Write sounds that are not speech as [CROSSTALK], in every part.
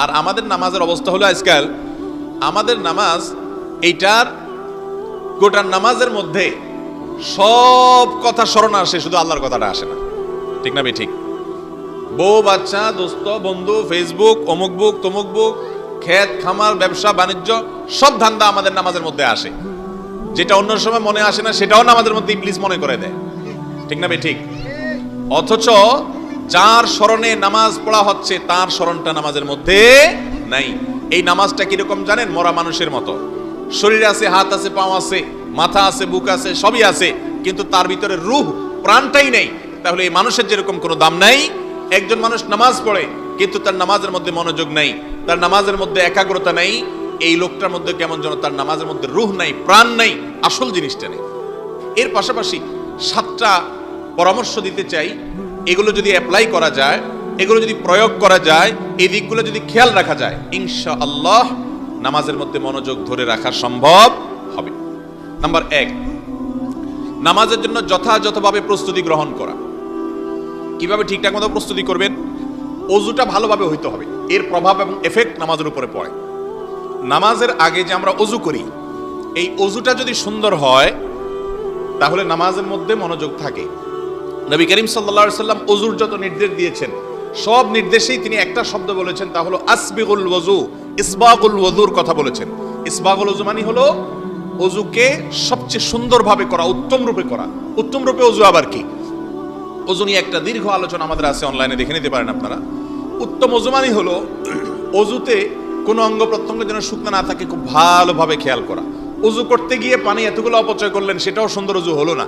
আর আমাদের নামাজের অবস্থা হলো আজকাল, আমাদের নামাজ এইটার গোটা নামাজের মধ্যে সব কথা স্মরণ আসে, শুধু আল্লাহর কথাটা আসে না। ঠিক না ঠিক বউ, বাচ্চা, দোস্ত, বন্ধু ফেসবুক অমুক বুক, তমুক বুক ক্ষেত খামার, ব্যবসা, বাণিজ্য, সব ধান্দা আমাদের নামাজের মধ্যে আসে। যেটা অন্য সময় মনে আসে না, সেটাও নামাজের মধ্যে ইবলিস মনে করে দেয়। ঠিক না ঠিক অথচ যার স্মরণে নামাজ পড়া হচ্ছে, তার স্মরণটা নামাজের মধ্যে নাই। এই নামাজটা কীরকম জানেন? মরা মানুষের মতো। শরীর আছে, হাত আছে, পাও আছে, মাথা আছে, বুক আছে, সবই আছে, কিন্তু তার ভিতরে রুহ, প্রাণটাই নেই। তাহলে এই মানুষের যেরকম কোনো দাম নাই, একজন মানুষ নামাজ পড়ে, কিন্তু তার নামাজের মধ্যে মনোযোগ নাই, তার নামাজের মধ্যে একাগ্রতা নাই, এই লোকটার মধ্যে কেমন যেন তার নামাজের মধ্যে রুহ নাই, প্রাণ নাই, আসল জিনিসটা নেই। এর পাশাপাশি সাতটা পরামর্শ দিতে চাই এগুলো যদি অ্যাপ্লাই করা যায়, এগুলো যদি প্রয়োগ করা যায়, এই দিকগুলো যদি খেয়াল রাখা যায় ইনশা আল্লাহ নামাজের মধ্যে মনোযোগ ধরে রাখা সম্ভব হবে। নাম্বার এক, নামাজের জন্য যথাযথভাবে প্রস্তুতি গ্রহণ করা। কীভাবে ঠিকঠাক মতো প্রস্তুতি করবেন? অজুটা ভালোভাবে হইতে হবে। এর প্রভাব এবং এফেক্ট নামাজের উপরে পড়ে। নামাজের আগে যে আমরা অজু করি, এই অজুটা যদি সুন্দর হয়, তাহলে নামাজের মধ্যে মনোযোগ থাকে। নবী করিম সাল্লা সাল্লাম অজুর যত নির্দেশ দিয়েছেন, সব নির্দেশেই তিনি একটা শব্দ বলেছেন, তা হলো আসবিগুল ওজু ইসবাগুল ওজুর কথা বলেছেন। ইসবাগুল ওজু মানে হলো অজুকে সবচেয়ে সুন্দরভাবে করা উত্তম রূপে করা। উত্তম রূপে অজু আবার কি? অজু নিয়ে একটা দীর্ঘ আলোচনা আমাদের আছে অনলাইনে, দেখে নিতে পারেন আপনারা। উত্তম অজু মানে হলো অজুতে কোনো অঙ্গ প্রত্যঙ্গ যেন শুকনো না থাকে, খুব ভালোভাবে খেয়াল করা। অজু করতে গিয়ে পানি এতগুলো অপচয় করলেন, সেটাও সুন্দর অজু হলো না।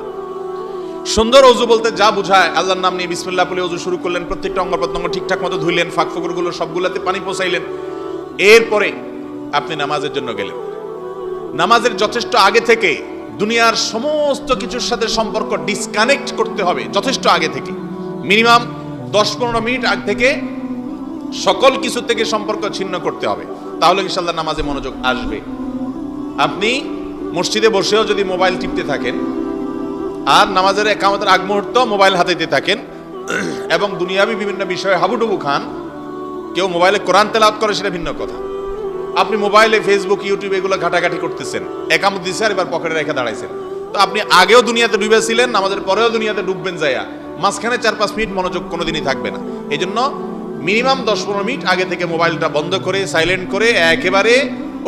সুন্দর অজু বলতে যা বুঝায়, আল্লাহর নাম নিয়ে বিসমিল্লাহ বলে অজু শুরু করলেন, প্রত্যেকটা অঙ্গ প্রত্যঙ্গ ঠিকঠাক মতো ধুইলেন, ফাঁক ফকরগুলো সবগুলোতে পানি পৌঁছাইলেন। এরপরে আপনি নামাজের জন্য গেলেন। নামাজের যথেষ্ট আগে থেকে দুনিয়ার সমস্ত কিছুর সাথে সম্পর্ক ডিসকানেক্ট করতে হবে, যথেষ্ট আগে থেকে। মিনিমাম দশ পনেরো মিনিট আগ থেকে সকল কিছু থেকে সম্পর্ক ছিন্ন করতে হবে। তাহলে ইনশাল্লাহ নামাজে মনোযোগ আসবে। আপনি মসজিদে বসেও যদি মোবাইল টিপতে থাকেন আর নামাজের একামতের আগ মুহূর্ত মোবাইল হাতে দিয়ে থাকেন। [CLEARS THROAT] এবং দুনিয়াবি বিভিন্ন বিষয়ে হাবুডুবু খান। কেউ মোবাইলে কোরআন তেলাওয়াত করে সেটা ভিন্ন কথা। আপনি মোবাইলে ফেসবুক ইউটিউব এগুলো ঘাটাঘাটি করতেছেন। একামত দিছে আর এবার পকেটে রেখে দাঁড়াইছেন। তো আপনি আগেও দুনিয়াতে ডুবেছিলেন আমাদের পরেও দুনিয়াতে ডুববেন যাইয়া মাঝখানে চার পাঁচ মিনিট মনোযোগ কোনোদিনই থাকবে না। এই জন্য মিনিমাম দশ পনেরো মিনিট আগে থেকে মোবাইলটা বন্ধ করে সাইলেন্ট করে, একেবারে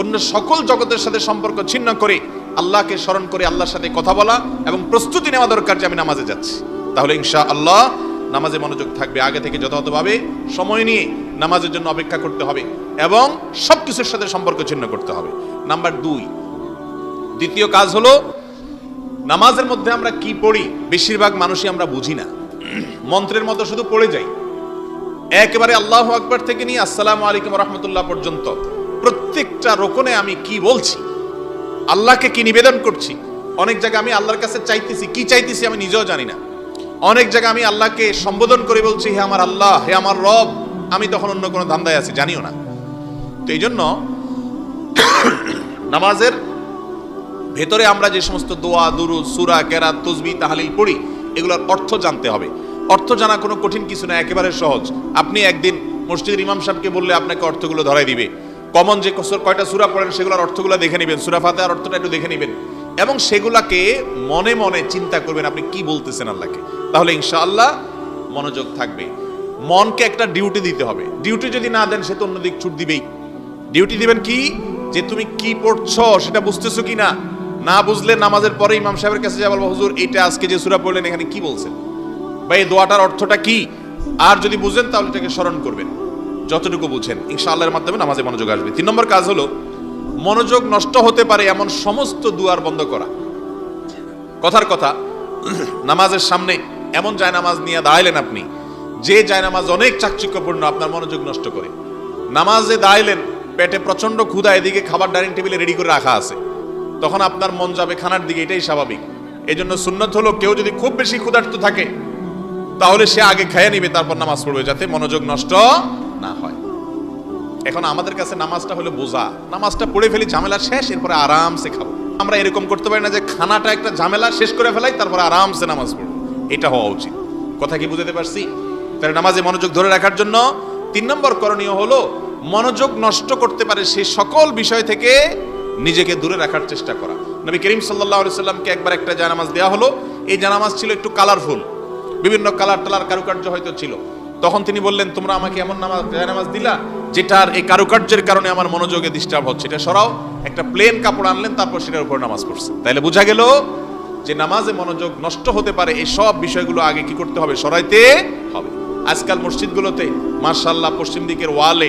অন্য সকল জগতের সাথে সম্পর্ক ছিন্ন করে আল্লাহকে স্মরণ করে আল্লাহর সাথে কথা বলা এবং প্রস্তুতি নেওয়া দরকার যে আমি নামাজে যাচ্ছি। তাহলে ইনশা আল্লাহ নামাজে মনোযোগ থাকবে, আগে থেকে যথাযথভাবে সময় নিয়ে নামাজের জন্য অপেক্ষা করতে হবে এবং সব কিছুর সাথে সম্পর্ক ছিন্ন করতে হবে। নাম্বার দুই, দ্বিতীয় কাজ হলো নামাজের মধ্যে আমরা কি পড়ি, বেশিরভাগ মানুষই আমরা বুঝি না। মন্ত্রের মতো শুধু পড়ে যাই। একেবারে আল্লাহ আকবার থেকে নিয়ে আসসালামু আলাইকুম রহমতুল্লাহ পর্যন্ত প্রত্যেকটা রোকনে আমি কি বলছি আল্লাহকে কি নিবেদন করছি? অনেক জায়গায় আমি আল্লাহর কাছে চাইতেছি, কি চাইতেছি আমি নিজেও জানি না। অনেক জায়গায় আমি আল্লাহকে সম্বোধন করে বলছি, হে আমার আল্লাহ, হে আমার রব, আমি তখন অন্য কোনো ধান্দায় আছি, জানিও না। তো এই জন্য নামাজের ভেতরে আমরা যে সমস্ত দোয়া দুরু সুরা, কেরাত তসবি তাহালিল পড়ি, এগুলোর অর্থ জানতে হবে। অর্থ জানা কোনো কঠিন কিছু না, একেবারে সহজ। আপনি একদিন মসজিদের ইমাম সাহেবকে বললে আপনাকে অর্থগুলো ধরাই দিবে। কমন যে কয়টা সুরা পড়েন, সেগুলোর অর্থগুলো দেখে নেবেন। সুরা ফাতেহার অর্থটা একটু দেখে নেবেন। এবং সেগুলাকে মনে মনে চিন্তা করবেন, আপনি কি বলতেছেন আল্লাহকে? তাহলে ইনশাআল্লাহ মনোযোগ থাকবে। মনকে একটা ডিউটি দিতে হবে। ডিউটি যদি না দেন, সে তো অন্যদিক ছুট দিবেই। ডিউটি দিবেন কি? যে তুমি কি পড়ছো, সেটা বুঝতেছো কি না না বুঝলে নামাজের পরে ইমাম সাহেবের কাছে যা বলব, হুজুর এটা আজকে যে সূরা পড়লেন, এখানে কি বলছেন? বা এই দোয়াটার অর্থটা কি? আর যদি বুঝেন, তাহলে এটাকে স্মরণ করবেন। যতটুকু বুঝেন, ইনশাআল্লাহর মাধ্যমে নামাজে মনোযোগ আসবে। তিন নম্বর কাজ হলো, মনোযোগ নষ্ট হতে পারে এমন সমস্ত দুয়ার বন্ধ করা। কথার কথা, [CLEARS THROAT] নামাজের সামনে এমন জায়নামাজ নিয়ে দাঁড়াইলেন আপনি, যে জায়নামাজ অনেক চাকচিক্যপূর্ণ, আপনার মনোযোগ নষ্ট করে। নামাজে দাঁড়াইলেন, পেটে প্রচণ্ড ক্ষুধা, এদিকে খাবার ডাইনিং টেবিলে রেডি করে রাখা আছে। তখন আপনার মন যাবে খানার দিকে, এটাই স্বাভাবিক। এই জন্য সুন্নত হলো, কেউ যদি খুব বেশি ক্ষুধার্ত থাকে, তাহলে সে আগে খেয়ে নিবে, তারপর নামাজ পড়বে, যাতে মনোযোগ নষ্ট না হয়। এখন আমাদের কাছে নামাজটা হলো বোঝা। নামাজটা পড়ে ফেলি, ঝামেলা শেষ, এরপরে আরামসে খাব। আমরা এরকম করতে পারি না যে খানাটা একটা ঝামেলা শেষ করে ফেলাই, তারপরে আরামসে নামাজ পড়ব। এটা হওয়া উচিত। কথা কি বুঝতে পারছি? তাহলে নামাজে মনোযোগ ধরে রাখার জন্য তিন নম্বর করণীয় হলো, মনোযোগ নষ্ট করতে পারে সেই সকল বিষয় থেকে নিজেকে দূরে রাখার চেষ্টা করা। নবী করিম সাল্লাহ সাল্লামকে একবার একটা জানামাজ দেওয়া হলো। এই জানামাজ ছিল একটু কালারফুল বিভিন্ন কালার টালার কারুকার্য হয়তো ছিল। তখন তিনি বললেন, তোমরা আমাকে এমন নামাজ জানামাজ দিলা, যেটার এই কারুকার্যের কারণে আমার মনোযোগে ডিস্টার্ব হচ্ছে। এটা সরাও, একটা প্লেন কাপড় আনলেন, তারপর সেটার উপর নামাজ পড়ছে। তাইলে বোঝা গেল যে নামাজে মনোযোগ নষ্ট হতে পারে, এই সব বিষয়গুলো আগে কি করতে হবে? সরাইতে হবে। আজকাল মসজিদগুলোতে মার্শাল্লাহ পশ্চিম দিকের ওয়ালে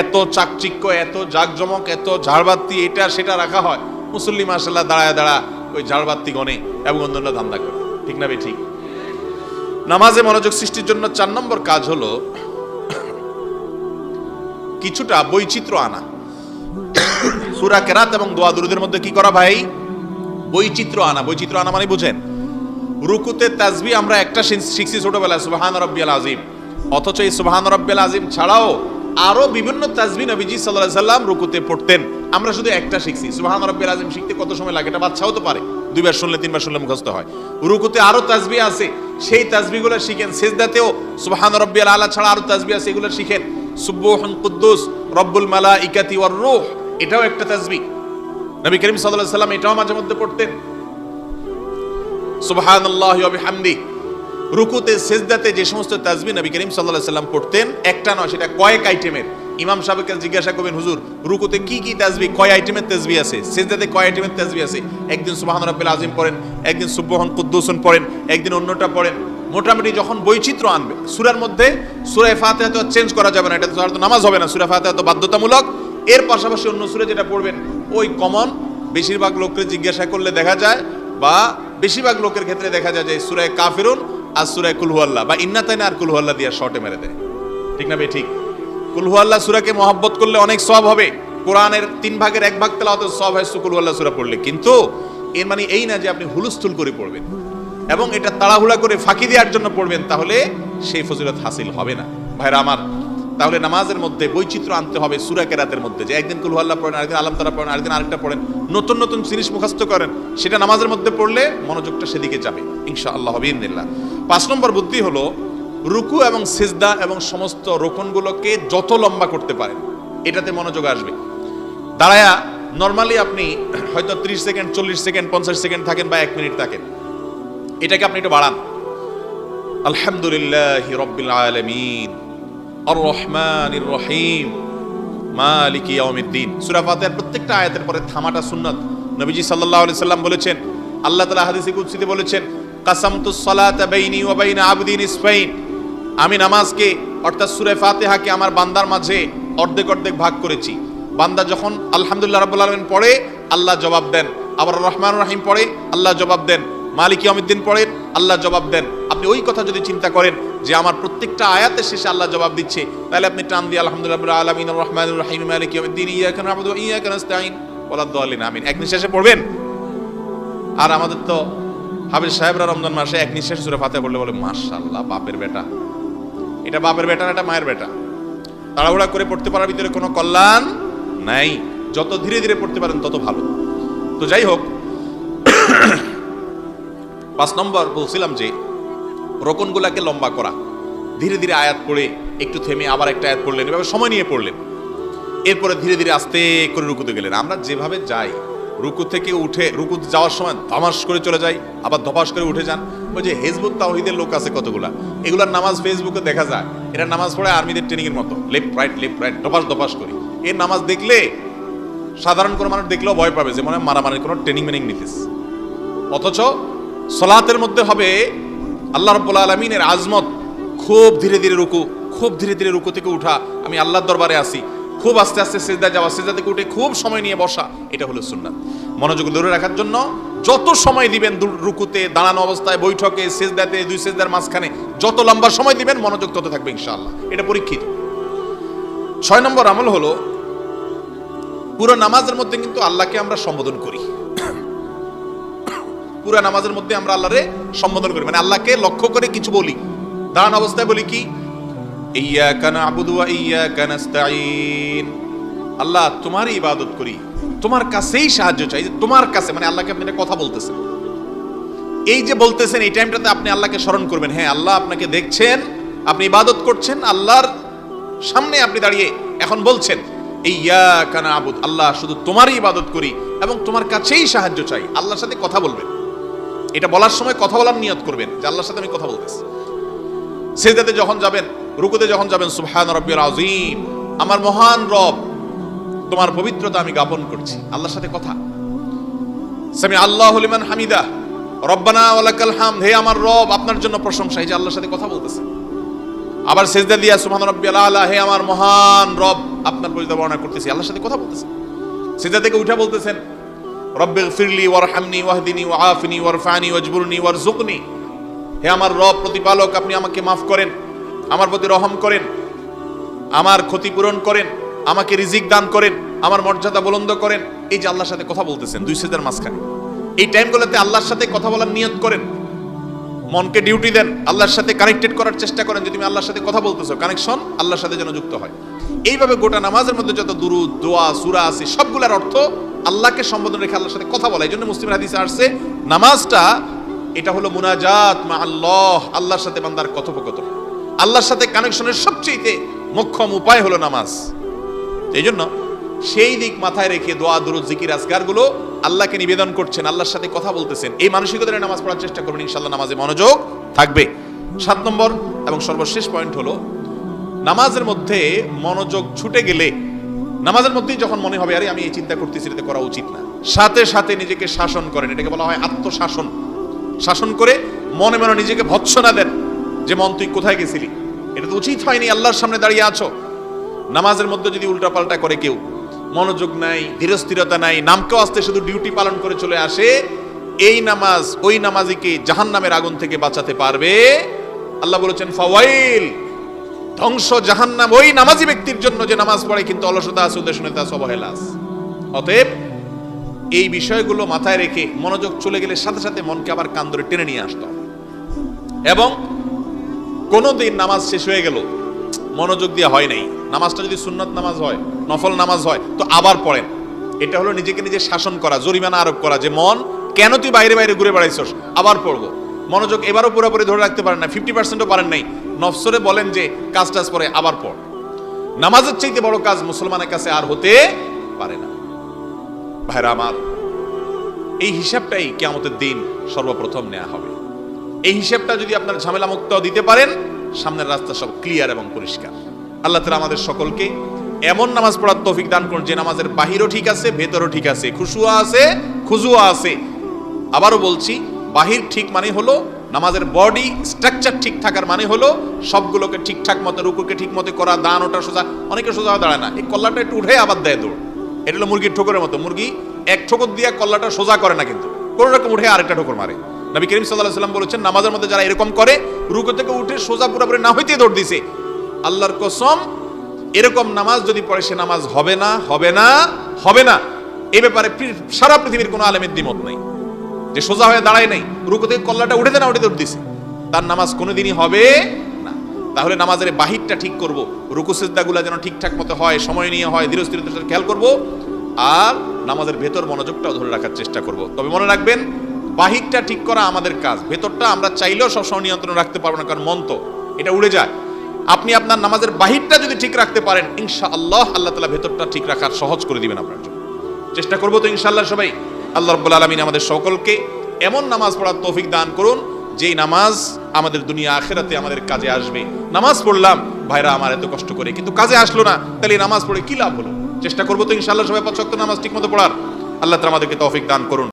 এত চাকচিক্য, এত জাকজমক, এত ঝাড়বাতি, এটা সেটা রাখা হয়। মুসল্লি মার্শাল্লাহ দাঁড়ায় দাঁড়া ওই ঝাড়বাতি গনে এবং অন্যান্য ধান্দা করে। ঠিক না বে ঠিক? নামাজে মনোযোগ সৃষ্টির জন্য চার নম্বর কাজ হলো কিছুটা বৈচিত্র্য আনা। সুরা কেরাত এবং দোয়া দুরুদের মধ্যে কি করা ভাই? বৈচিত্র্য আনা। বৈচিত্র্য আনা মানে বুঝেন, রুকুতে তাজবি আমরা একটা শিখছি ছোটবেলায়, সুবাহান রব্বিয়াল আজিম অথচ এই সুবাহান রব্বিয়াল আজিম ছাড়াও আরও বিভিন্ন তাজবি নবীজি সাল্লাহ সাল্লাম রুকুতে পড়তেন। আমরা শুধু একটা শিখছি। সুবাহান রব্বিয়াল আজিম শিখতে কত সময় লাগে? এটা বাচ্চাও তো পারে। দুইবার শুনলে, তিনবার শুনলে মুখস্থ হয়। রুকুতে আরও তাজবি আছে। সেই তাজবিগুলো শিখেন। সেজদাতেও সুবাহান রব্বিয়াল আলা ছাড়া আরও তাজবি আছে, এগুলো শিখেন। সুব্বুহুন কুদ্দুস, রব্বুল মালা ইকাতি ওয়ার রূহ, এটাও একটা তাজবি নবী করিম সাল্লাল্লাহু সাল্লাম এটাও মাঝে মধ্যে পড়তেন। সুবহানাল্লাহি ওয়া বিহামদি, রুকুতে, সেজদাতে যে সমস্ত তাজবি নবী করিম সাল্লাল্লাহু সাল্লাম পড়তেন, একটা নয়, সেটা কয়েক আইটেমের ইমাম সাহেবকে জিজ্ঞাসা করবেন, হুজুর, রুকুতে কি কি তাজবি, কয় আইটেমের তাজবি আছে? সেজদাতে কয় আইটেমের তাজবি আছে? একদিন সুবহান রাব্বিল আযীম পড়েন, একদিন সুবহান কুদ্দুসুন পড়েন, একদিন অন্যটা পড়েন। মোটামুটি যখন বৈচিত্র্য আনবে, সূরার মধ্যে সূরা ফাতিহা তো চেঞ্জ করা যাবে না, এটা তো নামাজ হবে না, সূরা ফাতিহা তো বাধ্যতামূলক। এর পাশাপাশি অন্য সূরা যেটা পড়বেন, ওই কমন বেশিরভাগ লোককে জিজ্ঞাসা করলে দেখা যায়, বা বেশিরভাগ লোকের ক্ষেত্রে দেখা যায় যে সুরায় কাফিরুন আর সুরায় কুলহুয়াল্লাহ বা ইন্নাতাইনা আর কুলহুয়াল্লাহ দিয়ে শর্টে মেরে দেয়। ঠিক না ভাই? ঠিক। কুলহুয়াল্লাহ সুরাকে মহব্বত করলে অনেক সব হবে। কোরআনের তিন ভাগের এক ভাগ তেলাওয়াত সব হয় কুলহুয়াল্লাহ সুরা পড়লে। কিন্তু এর মানে এই না যে আপনি হুলস্থুল করে পড়বেন এবং এটা তাড়াহুড়া করে ফাঁকি দেওয়ার জন্য পড়বেন, তাহলে সেই ফজিলত হাসিল হবে না। ভাইরা আমার, তাহলে নামাজের মধ্যে বৈচিত্র্য আনতে হবে সুরা কেরাতের মধ্যে। যে একদিন কুলহুয়াল্লাহ পড়েন, আরেকদিন আলম তারা পড়েন, আরেকদিন আরেকটা পড়েন। নতুন নতুন জিনিস মুখস্থ করেন, সেটা নামাজের মধ্যে পড়লে মনোযোগটা সেদিকে যাবে ইনশা আল্লাহ হবে পাঁচ নম্বর বুদ্ধি হলো রুকু এবং সিজদা এবং সমস্ত রোকনগুলোকে যত লম্বা করতে পারেন, এটাতে মনোযোগ আসবে। দাঁড়ায়া নর্মালি আপনি হয়তো ত্রিশ সেকেন্ড, চল্লিশ সেকেন্ড, পঞ্চাশ সেকেন্ড থাকেন বা এক মিনিট থাকেন। এটাকে আপনি একটু বাড়ান। আলহামদুলিল্লাহ রব্বিল আলামিন। আর রহমানির রহিম। মালিক ইয়াউমিদ্দিন। সূরা ফাতিহার প্রত্যেকটা আয়াতের পরে থামাটা সুন্নাত। নবীজি সাল্লাল্লাহু আলাইহি সাল্লাম বলেছেন, আল্লাহ তাআলা হাদিসে কুদসিতে বলেছেন, কাসামতুস সালাতা বাইনি ওয়া বাইনা আবদি নিসফাইন। আমি নামাজকে, অর্থাৎ সূরা ফাতিহাকে আমার বান্দার মাঝে অর্ধেক অর্ধেক ভাগ করেছি। বান্দা যখন আলহামদুলিল্লাহ রাব্বুল আলামিন পড়ে, আল্লাহ জবাব দেন। আবার রহমান রহিম পড়ে, আল্লাহ জবাব দেন। মালিক অমিদ্দিন পড়েন, আল্লাহ জবাব দেন। আপনি ওই কথা যদি চিন্তা করেন যে আমার প্রত্যেকটা আয়াতের শেষে আল্লাহ জবাব দিচ্ছে, তাহলে আপনি টান দিয়ে আলহামদুলিল্লাহ আলামিন রহমান রহিম, মালিক ইয়াউমিদ্দিন, ইয়াকা না'বুদু ওয়া ইয়াকা নাস্তাঈন ওয়ালা আমিন। এক নিঃশ্বাসে পড়বেন? আর আমাদের তো হাবিজ সাহেবরা রমজান মাসে এক নিঃশ্বাসে সূরা ফাতিহা পড়লে বলে, মাশাআল্লাহ, বাপের বেটা। এটা বাপের বেটা না, এটা মায়ের বেটা। তাড়াহুড়া করে পড়তে পারার ভিতরে কোনো কল্যাণ নাই। যত ধীরে ধীরে পড়তে পারেন, তত ভালো। তো যাই হোক, [CLEARS THROAT] পাঁচ নম্বর বলছিলাম যে, রোকনগুলাকে লম্বা করা। ধীরে ধীরে আয়াত পড়ে, একটু থেমে আবার একটা আয়াত পড়লেন, এভাবে সময় নিয়ে পড়লেন। এরপরে ধীরে ধীরে আস্তে করে রুকুতে গেলেন। আমরা যেভাবে যাই রুকু থেকে উঠে, রুকু যাওয়ার সময় ধমাস করে চলে যায়, আবার ধপাস করে উঠে যান। ওই যে হেজবুত তাওহিদের লোক আছে কতগুলা? এগুলার নামাজ ফেসবুকে দেখা যায়। এরা নামাজ পড়ে আর্মিদের ট্রেনিং এর মতো। লেফট রাইট লেফট রাইট ধপাস ধপাস করি। এর নামাজ দেখলে সাধারণ কোনো মানুষ দেখলেও ভয় পাবে যে মনে হয় মারামারির কোনো ট্রেনিং মেনিং নিতেস অথচ সলাতের মধ্যে হবে আল্লাহ রব্বুল আলমিনের আজমত। খুব ধীরে ধীরে রুকু, খুব ধীরে ধীরে রুকু থেকে উঠা। আমি আল্লাহর দরবারে আসি খুব আস্তে আস্তে সেজদা যাওয়া, সেজদা থেকে উঠে খুব সময় নিয়ে বসা, এটা হলো সুন্নাত। মনোযোগ ধরে রাখার জন্য যত সময় দিবেন রুকুতে, দাঁড়ানো অবস্থায়, বৈঠকে, সেজদাতে, দুই সেজদার মাঝখানে, যত লম্বা সময় দিবেন মনোযোগ তত থাকবে ইনশাআল্লাহ। এটা পরীক্ষিত। ছয় নম্বর আমল হলো, পুরো নামাজের মধ্যে কিন্তু আল্লাহকে আমরা সম্বোধন করি। পুরো নামাজের মধ্যে আমরা আল্লাহরে সম্বোধন করি। মানে আল্লাহকে লক্ষ্য করে কিছু বলি। দাঁড়ান অবস্থায় বলি কি? ওয়া ইয়াকা নাস্তাঈন। আল্লাহ, তোমারই ইবাদত করি। তোমার কাছেই সাহায্য চাই। যে তোমার কাছে মানে আল্লাহকে আপনি কথা বলতেছেন। এই যে বলতেছেন, এই টাইমটাতে আপনি আল্লাহকে স্মরণ করবেন। হ্যাঁ আল্লাহ আপনাকে দেখছেন, আপনি ইবাদত করছেন, আল্লাহর সামনে আপনি দাঁড়িয়ে এখন বলছেন ইয়া কানা আবুদ আল্লাহ, শুধু তোমারই ইবাদত করি এবং তোমার কাছেই সাহায্য চাই। আল্লাহর সাথে কথা বলবেন। এটা বলার সময় কথা বলার নিয়ত করবেন যে আল্লাহর সাথে আমি কথা বলতেছি। সেজদাতে যখন যাবেন রুকুতে যখন যাবেন, সুবহান রব্বিল আযীম, আমার মহান রব, তোমার পবিত্রতা আমি জ্ঞাপন করছি। আল্লাহর সাথে কথা। সামি আল্লাহ লিমান হামিদা, রব্বানা ওয়ালাকাল হামদ। হে আমার রব, আপনার জন্য প্রশংসা। এই যে আল্লাহর সাথে কথা বলতেছে। আবার সেজদা দিয়া, সুবহান রব্বিল আলা, হে আমার মহান রব, আপনার পরিচয় বর্ণনা করতেছি। আল্লাহর সাথে কথা বলতেছে। সেজদা থেকে উঠে বলতেছেন রব্বিগ ফিরলি ওয়ারহামনি, ওয়াহদিনি ওয়াআফিনি ওয়ারফানি, ওয়াজবুরনি ওয়ারজুকনি হে আমার রব, প্রতিপালক, আপনি আমাকে মাফ করেন। আমার প্রতি রহম করেন। আমার ক্ষতিপূরণ করেন। আমাকে রিজিক দান করেন। আমার মর্যাদা বুলন্দ করেন। এই যে আল্লাহর সাথে কথা বলতেছেন, দুই সেজদার মাঝখানে। এই টাইমগুলোতে আল্লাহর সাথে কথা বলার নিয়ত করেন। মনকে ডিউটি দেন, আল্লাহর সাথে কানেক্টেড করার চেষ্টা করেন যে তুমি আল্লাহর সাথে কথা বলতেছো, কানেকশন আল্লাহর সাথে যেন যুক্ত হয়। এইভাবে গোটা নামাজের মধ্যে যত দুরুদ, দোয়া, সুরা আছে, সবগুলোর অর্থ আল্লাহকে সম্বোধন রেখে আল্লাহর সাথে কথা বলা। এই জন্য মুসলিম হাদিস আসছে, নামাজটা, এটা হলো মুনাজাত মা আল্লাহ আল্লাহর সাথে বান্দার কথোপকথন। আল্লাহর সাথে কানেকশনের সবচেয়ে মোক্ষম উপায় হলো নামাজ। এই জন্য সেই দিক মাথায় রেখে দোয়া, দুরুদ, জিকির আজকারগুলো আল্লাহকে নিবেদন করছেন, আল্লাহর সাথে কথা বলতেছেন। এই মানসিকতার নামাজ পড়ার চেষ্টা করবেন ইনশাল্লাহ নামাজে মনোযোগ থাকবে। সাত নম্বর এবং সর্বশেষ পয়েন্ট হলো, নামাজের মধ্যে মনোযোগ ছুটে গেলে, নামাজের মধ্যেই যখন মনে হবে, আরে আমি এই চিন্তা করতেছি, এটা করা উচিত না। সাথে সাথে নিজেকে শাসন করেন। এটাকে বলা হয় আত্মশাসন। শাসন করে মনে মনে নিজেকে ভৎসনা দেন। যে মন, তুই কোথায় গেছিলি? এটা তো উচিত হয়নি, আল্লাহর সামনে দাঁড়িয়ে আছো। নামাজের মধ্যে যদি উল্টাপাল্টা করে কেউ, মনোযোগ নাই, ধীরস্থিরতা নাই, নামকেও আসতে শুধু ডিউটি পালন করে চলে আসে, এই নামাজ, ওই নামাজিকে জাহান নামের আগুন থেকে বাঁচাতে পারবে। আল্লাহ বলেছেন, ফাওয়াইল, ধ্বংস জাহান্নাম ওই নামাজি ব্যক্তির জন্য যে নামাজ পড়ে, কিন্তু অলসতা আছে উদ্দেশ্যতা আছে অবহেলা আছে অতএব, এই বিষয়গুলো মাথায় রেখে মনোযোগ চলে গেলে সাথে সাথে মনকে আবার কান ধরে টেনে নিয়ে আসতে এবং কোনো দিন নামাজ শেষ হয়ে গেল, মনোযোগ দিয়ে হয় নাই। নামাজটা যদি সুন্নত নামাজ হয়, নফল নামাজ হয়, তো আবার পড়েন। এটা হলো নিজেকে নিজে শাসন করা, জরিমানা আরোপ করা, যে মন, কেন তুই বাইরে বাইরে ঘুরে বেড়াইছস? আবার পড়ব। মনোযোগ এবারও পুরোপুরি ধরে রাখতে পারেন না ফিফটি পার্সেন্টও পারেন নাই। নফসরে বলেন যে কাজ টাজ পরে আবার পড়। নামাজের চাইতে বড় কাজ মুসলমানের কাছে আর হতে পারে না। ভাইরা আমার, এই হিসাবটাই কেয়ামতের দিন সর্বপ্রথম নেওয়া হবে। এই হিসেবটা যদি আপনার ঝামেলা মুক্ত দিতে পারেন, সামনের রাস্তা সব ক্লিয়ার এবং পরিষ্কার। আল্লাহ তালা আমাদের সকলকে এমন নামাজ পড়ার তৌফিক দান করুন, যে নামাজের বাহিরও ঠিক আছে, ভেতরও ঠিক আছে। খুশুয়া আছে, খুজুয়া আছে। আবারও বলছি, বাহির ঠিক মানে হলো, নামাজের বডি স্ট্রাকচার ঠিক থাকার মানে হলো, সবগুলোকে ঠিকঠাক মতো, রুকুকে ঠিক মতো করা, দান ওটা সোজা, অনেকে সোজা দাঁড়ায় না। এই কল্লাটা একটু উঠে আবার দেয় দৌড়। এটা হলো মুরগির ঠোকরের মতো। মুরগি এক ঠোকর দিয়ে কল্লাটা সোজা করে না কিন্তু। কোনো রকম উঠে আরেকটা ঠোকর মারে। নবী করিম সাল্লাহ সাল্লাম বলেছেন, নামাজের মধ্যে যারা এরকম করে, রুকু থেকে উঠে সোজা পুরোপুরি না হইতে দৌড় দিছে। আল্লাহর কসম, এরকম নামাজ যদি পড়ে, সে নামাজ হবে না হবে না হবে না। এ ব্যাপারে সারা পৃথিবীর কোনো আলেমের দ্বিমত নেই। যে সোজা হয়ে দাঁড়ায় নাই, রুকু থেকে কল্লাটা উঠে দেনা উঠে দৌড় দিছে। তার নামাজ কোনোদিনই হবে না। তাহলে নামাজের বাহিরটা ঠিক করব, রুকু সিজদাগুলো যেন ঠিকঠাক মতো হয়, সময় নিয়ে হয়, ধীরস্থিরতার সাথে খেয়াল করব, আর নামাজের ভেতর মনোযোগটাও ধরে রাখার চেষ্টা করব। তবে মনে রাখবেন বাহিরটা ঠিক করা আমাদের কাজ, ভেতরটা আমরা চাইলেও সবসময় নিয়ন্ত্রণ রাখতে পারব না, কারণ মন তো এটা উড়ে যায়। আপনি আপনার নামাজের বাহিরটা যদি ঠিক রাখতে পারেন ইনশা আল্লাহ আল্লাহ তালা ভেতরটা ঠিক রাখার সহজ করে দিবেন আপনার জন্য। চেষ্টা করব তো ইনশাল্লাহ সবাই। আল্লাহ রব্বুল আলমিন আমাদের সকলকে এমন নামাজ পড়ার তৌফিক দান করুন, যেই নামাজ আমাদের দুনিয়া আখেরাতে আমাদের কাজে আসবে। নামাজ পড়লাম, ভাইরা আমার এত কষ্ট করে, কিন্তু কাজে আসলো না, তাহলে নামাজ পড়ে কি লাভ হলো? চেষ্টা করব তো ইনশাল্লাহ সবাই পছন্দ নামাজ ঠিক মতো পড়ার। আল্লাহ তালা আমাদেরকে তৌফিক দান করুন।